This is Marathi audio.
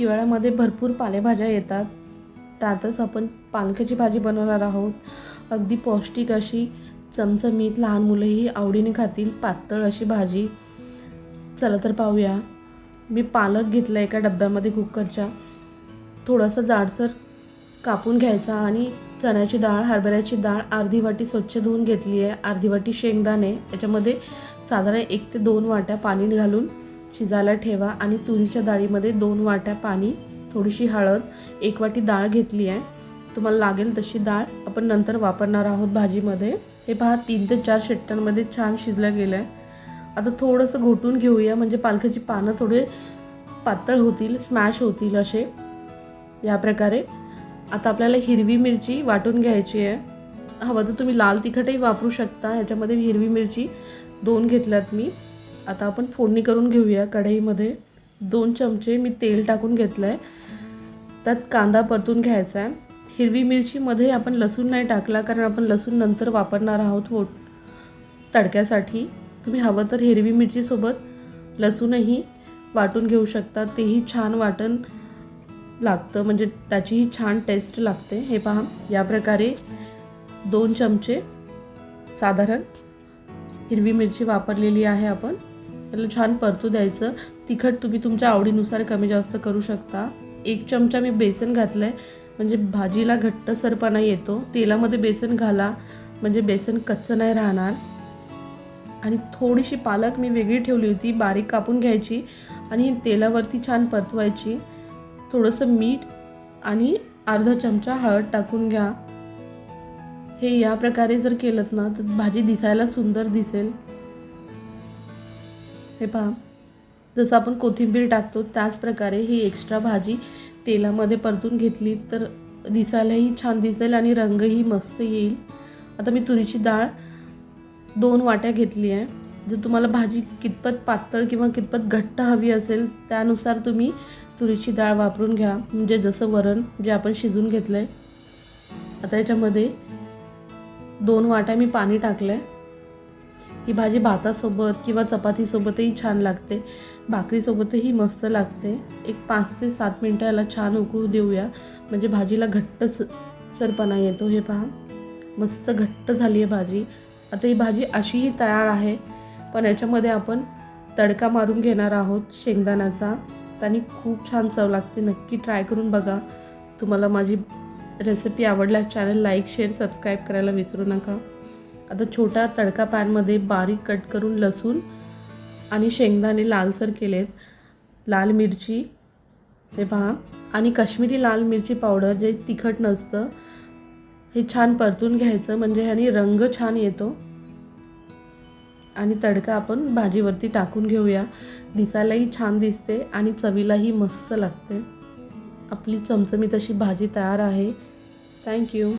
हिवाळ्यामध्ये भरपूर पालेभाज्या येतात. त्यातच आपण पालकाची भाजी बनवणार आहोत. अगदी पौष्टिक अशी चमचमीत लहान मुलंही आवडीने खातील पातळ अशी भाजी. चला तर पाहूया. मी पालक घेतला एका डब्यामध्ये कुकरच्या. थोडंसं जाडसर कापून घ्यायचा आणि चण्याची डाळ हरभऱ्याची डाळ अर्धी वाटी स्वच्छ धुवून घेतली आहे अर्धी वाटी शेंगदाणे याच्यामध्ये साधारण एक ते दोन वाट्या पाणी घालून शिजायला ठेवा आणि तुरीच्या डाळीमध्ये दोन वाट्या पाणी थोडीशी हळद एक वाटी डाळ घेतली आहे. तुम्हाला लागेल तशी डाळ. आपण नंतर वापरणार आहोत भाजीमध्ये. हे पहा तीन ते चार शेट्ट्यांमध्ये छान शिजलं गेलं आहे आता थोडंसं घोटून घेऊया म्हणजे पालकाची पानं थोडे पातळ होतील स्मॅश होतील असे. या प्रकारे. आता आपल्याला हिरवी मिरची वाटून घ्यायची आहे. हवं तर तुम्ही लाल तिखटही वापरू शकता. ह्याच्यामध्ये हिरवी मिरची दोन घेतल्यात मी. आता आपण फोडणी करून घेऊया. कढईमध्ये दोन चमचे मी तेल टाकून घेतलं आहे त्यात कांदा परतून घ्यायचा आहे हिरवी मिरचीमध्ये आपण लसूण नाही टाकला कारण आपण लसूण नंतर वापरणार आहोत फोड तडक्यासाठी. तुम्ही हवं तर हिरवी मिरचीसोबत लसूणही वाटून घेऊ शकता. तेही छान वाटण लागतं म्हणजे त्याचीही छान टेस्ट लागते. हे पहा या प्रकारे दोन चमचे साधारण हिरवी मिरची वापरलेली आहे आपण. त्याला छान परतू द्यायचं. तिखट तुम्ही तुमच्या आवडीनुसार कमी जास्त करू शकता. एक चमचा मी बेसन घातलं आहे म्हणजे भाजीला घट्टसरपणा येतो. तेलामध्ये बेसन घाला. म्हणजे बेसन कच्चं नाही राहणार. आणि थोडीशी पालक मी वेगळी ठेवली होती. बारीक कापून घ्यायची. आणि तेलावरती छान परतवायची. थोडंसं मीठ आणि अर्धा चमचा हळद टाकून घ्या. हे या प्रकारे जर केलं ना तर भाजी दिसायला सुंदर दिसेल. हे पहा. जसं आपण कोथिंबीर टाकतो त्याच प्रकारे ही एक्स्ट्रा भाजी तेलामध्ये परतून घेतली तर दिसायलाही छान दिसेल आणि रंगही मस्त येईल. आता मी तुरीची डाळ दोन वाट्या घेतली आहे. जर तुम्हाला भाजी कितपत पातळ किंवा कितपत घट्ट हवी असेल त्यानुसार तुम्ही तुरीची डाळ वापरून घ्या. म्हणजे जसं वरण जे आपण शिजून घेतलं आहे आता याच्यामध्ये दोन वाट्या मी पाणी टाकलं आहे ही भाजी भातासोबत किंवा चपातीसोबतही छान लागते. भाकरीसोबतही मस्त लागते. एक पाच ते सात मिनटं याला छान उकळू देऊया. म्हणजे भाजीला घट्ट स सरपणा येतो. हे पहा. मस्त घट्ट झाली आहे भाजी. आता ही भाजी अशीही तयार आहे. पण याच्यामध्ये आपण तडका मारून घेणार आहोत शेंगदाण्याचा. त्याने खूप छान चव लागते. नक्की ट्राय करून बघा. तुम्हाला माझी रेसिपी आवडल्यास चॅनल लाईक शेअर सबस्क्राईब करायला विसरू नका. आता छोटा तडका पॅनमध्ये बारीक कट करून लसूण आणि शेंगदाणे लालसर केलेत. लाल मिरची ते पहा. आणि काश्मीरी लाल मिरची पावडर जे तिखट नसतं हे छान परतून घ्यायचं. म्हणजे ह्याने रंग छान येतो. आणि तडका आपण भाजीवरती टाकून घेऊया. दिसायलाही छान दिसते आणि चवीलाही मस्त लागते. आपली चमचमीत अशी भाजी तयार आहे. थँक्यू